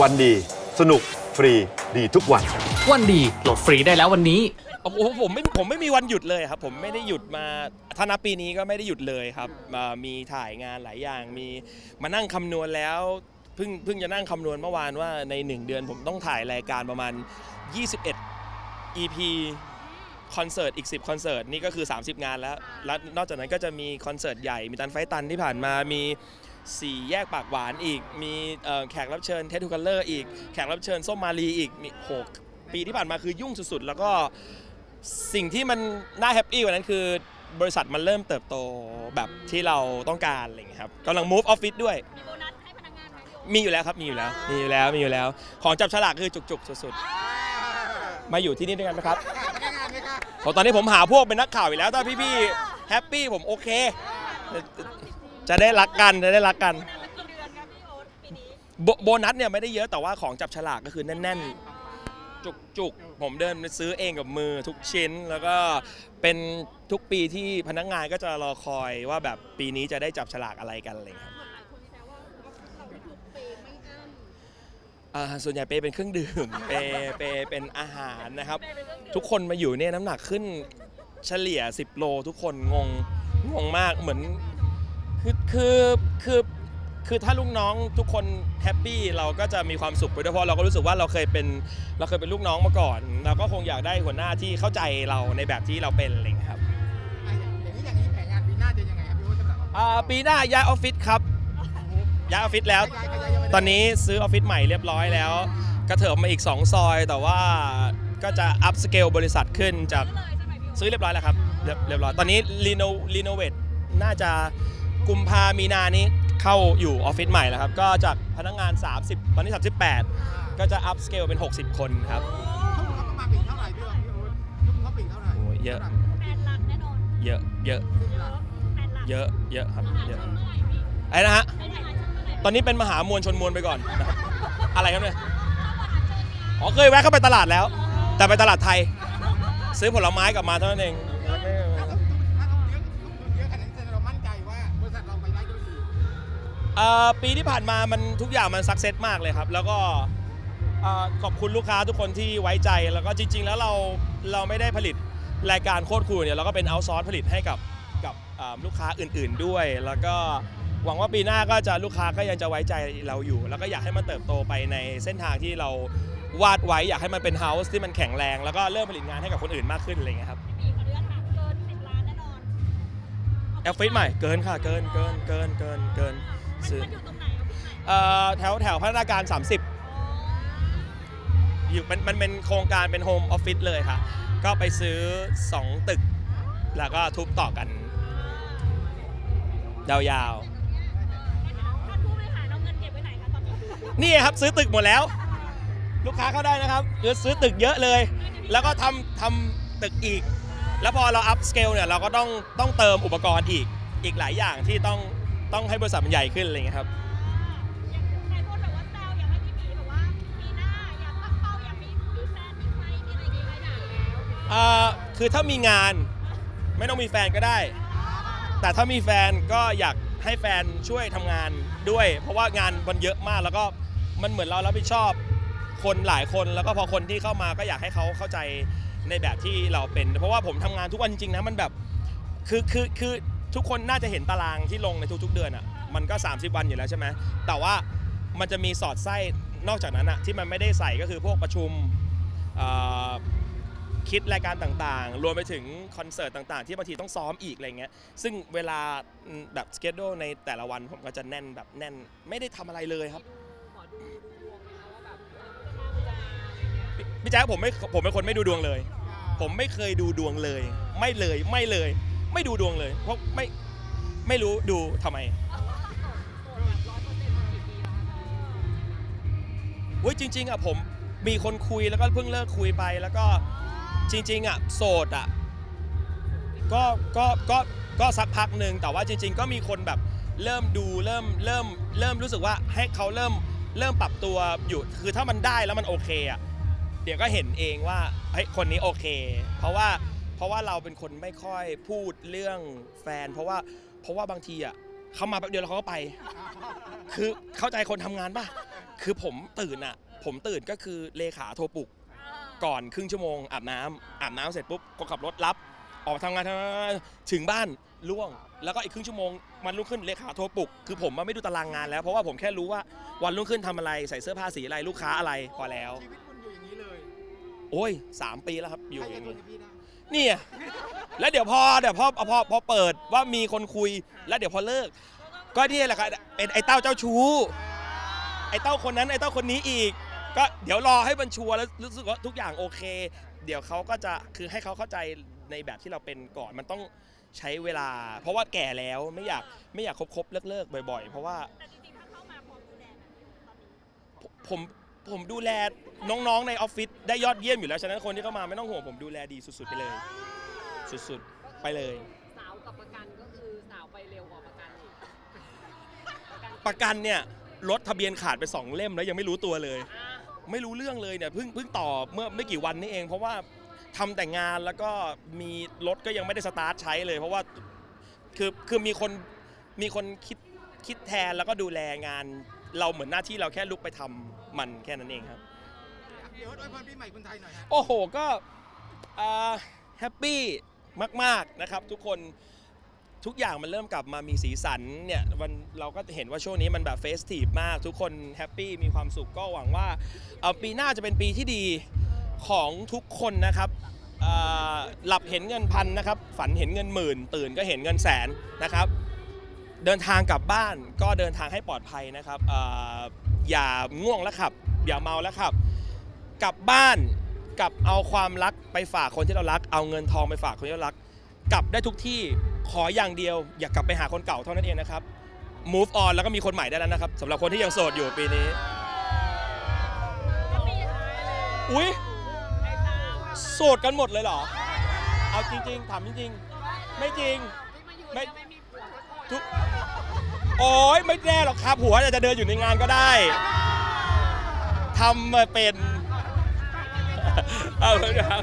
วันดี สนุกฟรีดีทุกวัน วันดีโหลดฟรีได้แล้ววันนี้ โอ้โหผมไม่ผมไม่มีวันหยุดเลยครับ ผมไม่ได้หยุดมาถ้านับปีนี้ก็ไม่ได้หยุดเลยครับมามีถ่ายงานหลายอย่างมีมานั่งคำนวณแล้วเพิ่งเพิ่งจะนั่งคำนวณเมื่อวานว่าใน 1 เดือนผมต้องถ่ายรายการประมาณ 21 EP คอนเสิร์ตอีก 10 คอนเสิร์ต นี่ก็คือ 30 งานแล้ว แล้วนอกจากนั้นก็จะมีคอนเสิร์ตใหญ่มีตันไฟตันที่ผ่านมามี สี่แยกปากหวานอีก มีเอ่อแขกรับเชิญเททูคัลเลอร์อีก แขกรับเชิญส้มมาลีอีกมีโหปีที่ผ่านมาคือยุ่งสุดๆ แล้วก็สิ่งที่มันน่าแฮปปี้กว่านั้นคือบริษัทมันเริ่มเติบโตแบบที่เราต้องการอะไรอย่างเงี้ยครับกำลัง move office ด้วย มีโบนัสให้พนักงานไหมพี่โอ๊ตมีอยู่แล้วครับ มีอยู่แล้ว มีอยู่แล้ว มีอยู่แล้ว ของจับฉลากคือจุกๆ สุดๆ มาอยู่ที่นี่ด้วยกันไหมครับเพราะตอนนี้ผมหาพวกเป็นนักข่าวอยู่แล้ว ถ้าพี่ๆ แฮปปี้ผมโอเค จะได้รักกันจะได้รักกันเดือนละกี่เดือนครับพี่โอ๊ตปีนี้โบโบนัสเนี่ยไม่ได้เยอะแต่ว่าของจับฉลากก็คือแน่น ๆ จุกๆ ผมเดินไปซื้อเองกับมือทุกชิ้น แล้วก็เป็นทุกปีที่พนักงานก็จะรอคอยว่าแบบปีนี้จะได้จับฉลากอะไรกันอะไรอย่างเงี้ยครับเหมือนหลายคนที่แซวว่าเราไม่ถูกเปย์ไม่อั้นอ่าส่วนใหญ่เปย์เป็นเครื่องดื่ม เปย์เปย์เป็นอาหารนะครับ เปย์เป็นเรื่องเดียวทุกคนมาอยู่เนี่ยน้ำหนักขึ้นเฉลี่ย 10 โลทุกคนงงงงมากเหมือน คือคือคือคือถ้าลูกน้องทุกคนแฮปปี้เราก็จะมีความสุขไปด้วยเพราะเราก็รู้สึกว่าเราเคยเป็นเราเคยเป็นลูกน้องมาก่อน เราก็คงอยากได้หัวหน้าที่เข้าใจเราในแบบที่เราเป็นอะไรอย่างเงี้ยครับอะอย่างนี้อย่างนี้แผนงานปีหน้าจะยังไงครับพี่โอ๊ตสำหรับอ่าปีหน้าย้ายออฟฟิศครับย้ายออฟฟิศแล้วย้ายย้ายย้ายย้ายตอนนี้ซื้อออฟฟิศใหม่เรียบร้อยแล้ว กระเถิบมาอีก 2 ซอย แต่ว่าก็จะอัพสเกลบริษัทขึ้นจากซื้อเลยใช่ไหมพี่โอ๊ตซื้อเรียบร้อยแล้วครับเรียบเรียบร้อยตอนนี้รีโนรีโนเวทน่าจะ กุมภามีนานี้เข้าอยู่ออฟฟิศใหม่แล้วครับ ก็จากพนักงาน 30 ตอนนี้ 38 ก็จะอัพสเกลเป็น 60 คนครับ ทุ่มเขาประมาณปีเท่าไหร่พี่โอ๊ตพี่โอ๊ตทุ่มเขาปีเท่าไหร่โอ้ยเยอะแฟนรักแน่นอนเยอะ เยอะเยอะแฟนรักเยอะ เยอะครับ เยอะเมื่อไหร่พี่ไอ้นะฮะ ไปถ่ายช่วงเมื่อไหร่ตอนนี้เป็นมหามวลชนมวลไปก่อนนะครับอะไรครับเนี่ย อ๋อเคยแวะเข้าไปตลาดแล้ว แต่ไปตลาดไทย ซื้อผลไม้กลับมาเท่านั้นเอง เอ่อปีที่ผ่านมามันทุกอย่างมันสักเซสมากเลยครับ แล้วก็เอ่อขอบคุณลูกค้าทุกคนที่ไว้ใจแล้วก็จริง ๆ แล้วเราเราไม่ได้ผลิตรายการโคตรคูลเนี่ยเราก็เป็นเอาซอร์สผลิตให้กับกับเอ่อลูกค้าอื่น ๆด้วย แล้วก็หวังว่าปีหน้าก็จะลูกค้าก็ยังจะไว้ใจเราอยู่ แล้วก็อยากให้มันเติบโตไปในเส้นทางที่เราวาดไว้อยากให้มันเป็นเฮาส์ที่มันแข็งแรง แล้วก็เริ่มผลิตงานให้กับคนอื่นมากขึ้นอะไรอย่างเงี้ยครับพี่ปีขออนุญาตถามเกินสิบล้านแน่นอนแอฟฟิศใหม่เกินค่ะเกินเกินเกินเกินเกินมัน ซื้อมันอยู่ตรงไหนออฟฟิศใหม่เอ่อแถวแถวพัฒนาการ 30อยู่มันมันเป็นโครงการเป็นโฮมออฟฟิศเลยค่ะ ก็ไปซื้อ 2 ตึก แล้วก็ทุบต่อกัน ยาวท่านผู้บริหารเอาเงินเก็บไว้ไหนคะตอนนี้ๆนี่ครับซื้อตึกหมดแล้ว ลูกค้าเข้าได้นะครับเดี๋ยวซื้อตึกเยอะเลยแล้วก็ทำทำตึกอีก แล้วพอเราอัพสเกลเนี่ยเราก็ต้องต้องเติมอุปกรณ์อีกอีกหลายอย่างที่ต้อง ต้องให้บริษัทมันใหญ่ขึ้นอะไรอย่างเงี้ยครับหลายคนแบบว่าแซวอยากให้บีบีแบบว่าปีหน้าอยากตั้งเป้าอยากมีมีแฟนมีใครมีอะไรดีหลายอย่งแล้วเอ่อคือถ้ามีงานไม่ต้องมีแฟนก็ได้ แต่ถ้ามีแฟนก็อยากให้แฟนช่วยทำงานด้วย เพราะว่างานมันเยอะมากแล้วก็มันเหมือนเรารับผิดชอบคนหลายคนแล้วก็พอคนที่เข้ามาก็อยากให้เขาเข้าใจในแบบที่เราเป็น เพราะว่าผมทำงานทุกวันจริงๆนะมันแบบ คือคือคือ ทุกคนน่าจะเห็นตารางที่ลงในทุกๆเดือนอะมันก็ 30 วันอยู่แล้วใช่ไหมแต่ว่ามันจะมีสอดไส้นอกจากนั้นอะที่มันไม่ได้ใส่ก็คือพวกประชุมคิดรายการต่างๆ รวมไปถึงคอนเสิร์ตต่างๆ ที่บางทีต้องซ้อมอีกอะไรเงี้ย ซึ่งเวลาแบบสเกจโดในแต่ละวันผมก็จะแน่นแบบแน่น ไม่ได้ทำอะไรเลยครับพี่แจ๊คผมไม่ผมเป็นคนไม่ดูดวงเลย ผมไม่เคยดูดวงเลย ไม่เลยไม่เลย ไม่ดูดวงเลยเพราะไม่ไม่รู้ดูทำไมเว้ยจริง ๆอะผมมีคนคุยแล้วก็เพิ่งเลิกคุยไปแล้วก็จริง ๆอะโสดอะก็ก็ก็ก็สักพักหนึ่งแต่ว่าจริง ๆ ก็มีคนแบบเริ่มดูเริ่มเริ่มเริ่มรู้สึกว่าให้เขาเริ่มเริ่มปรับตัวอยู่คือถ้ามันได้แล้วมันโอเคอะเดี๋ยวก็เห็นเองว่าเฮ้ยคนนี้โอเค เพราะว่า เพราะว่าเราเป็นคนไม่ค่อยพูดเรื่องแฟน เพราะว่าเพราะว่าบางทีอะเขามาแป๊บเดียวแล้วเขาก็ไป คือเข้าใจคนทำงานป่ะ คือผมตื่นอะ ผมตื่นก็คือเลขาโทรปลุก ก่อนครึ่งชั่วโมงอาบน้ำอาบน้ำเสร็จปุ๊บก็ขับรถรับ ออกมาทำงานทำงานถึงบ้านล่วง แล้วก็อีกครึ่งชั่วโมงมันรุ่งขึ้นเลขาโทรปลุก คือผมอะไม่ดูตารางงานแล้วเพราะว่าผมแค่รู้ว่าวันรุ่งขึ้นทำอะไรใส่เสื้อผ้าสีอะไรลูกค้าอะไรพอแล้ว ชีวิตคุณอยู่อย่างนี้เลยโอ้ยสามปีแล้วครับอยู่ใครอจะย่างทนนี้ กับพี่ได้ นี่ไงแล้วเดี๋ยวพอเดี๋ยวพอพอพอเปิดว่ามีคนคุยแล้วเดี๋ยวพอเลิก ก็นี่แหละครับเป็นไอ้เต้าเจ้าชู้ ไอ้เต้าคนนั้นไอ้เต้าคนนี้อีก ก็เดี๋ยวรอให้มันชัวร์แล้วรู้สึกว่าทุกอย่างโอเค เดี๋ยวเขาก็จะคือให้เขาเข้าใจในแบบที่เราเป็นก่อนมันต้องใช้เวลา เพราะว่าแก่แล้วไม่อยากไม่อยากคบคบเลิกเลิกๆบ่อย ๆ เพราะว่า แต่จริงๆถ้าเข้ามาพร้อมดูแลนะตอนนี้ ผม ผมดูแลน้องๆในออฟฟิศได้ยอดเยี่ยมอยู่แล้ว ฉะนั้นคนที่เข้ามาไม่ต้องห่วงผมดูแลดีสุดๆไปเลย สุดๆไปเลย สาวกับประกันก็คือสาวไปเร็วกว่าประกันอีกประกันประกันเนี่ยรถทะเบียนขาดไป 2 เล่มแล้วยังไม่รู้ตัวเลย อะไม่รู้เรื่องเลยเนี่ยเพิ่งเพิ่งต่อเมื่อไม่กี่วันนี้เอง เพราะว่าทำแต่งานแล้วก็มีรถก็ยังไม่ได้สตาร์ทใช้เลย เพราะว่าคือคือมีคนมีคนคิดคิดแทนแล้วก็ดูแลงาน เราเหมือนหน้าที่เราแค่ลุกไปทำ มันแค่นั้นเองครับ เดี๋ยวอวยพรปีใหม่คนไทยหน่อยฮะโอ้โห ก็แฮปปี้มาก ๆ นะครับ ทุกคนทุกอย่างมันเริ่มกลับมามีสีสันเนี่ยวันเราก็เห็นว่าช่วงนี้มันแบบเฟสทีฟมาก ทุกคนแฮปปี้มีความสุขก็หวังว่าเอ่อปีหน้าจะเป็นปีที่ดีของทุกคนนะครับเอ่อหลับเห็นเงินพันนะครับ ฝันเห็นเงินหมื่น ตื่นก็เห็นเงินแสนนะครับ เดินทางกลับบ้านก็เดินทางให้ปลอดภัยนะครับเอ่อ อย่าง่วงแล้วขับ อย่าเมาแล้วขับ กลับบ้านกลับเอาความรักไปฝากคนที่เรารัก เอาเงินทองไปฝากคนที่เรารัก กลับได้ทุกที่ขออย่างเดียว อย่ากลับไปหาคนเก่าเท่านั้นเองนะครับ move on แล้วก็มีคนใหม่ได้แล้วนะครับสำหรับคนที่ยังโสดอยู่ปีนี้ก็ปีท้ายเลยอุ๊ยไอ้เต้าอะโสดกันหมดเลยเหรอ เอาจริง ๆ ถามจริง ๆ ไม่จริง ไม่ไม่ไม่มีผัวสักคนทุก โอ้ยไม่แน่หรอกครับ หัวอาจจะเดินอยู่ในงานก็ได้ทำมาเป็น เอาเลยครับ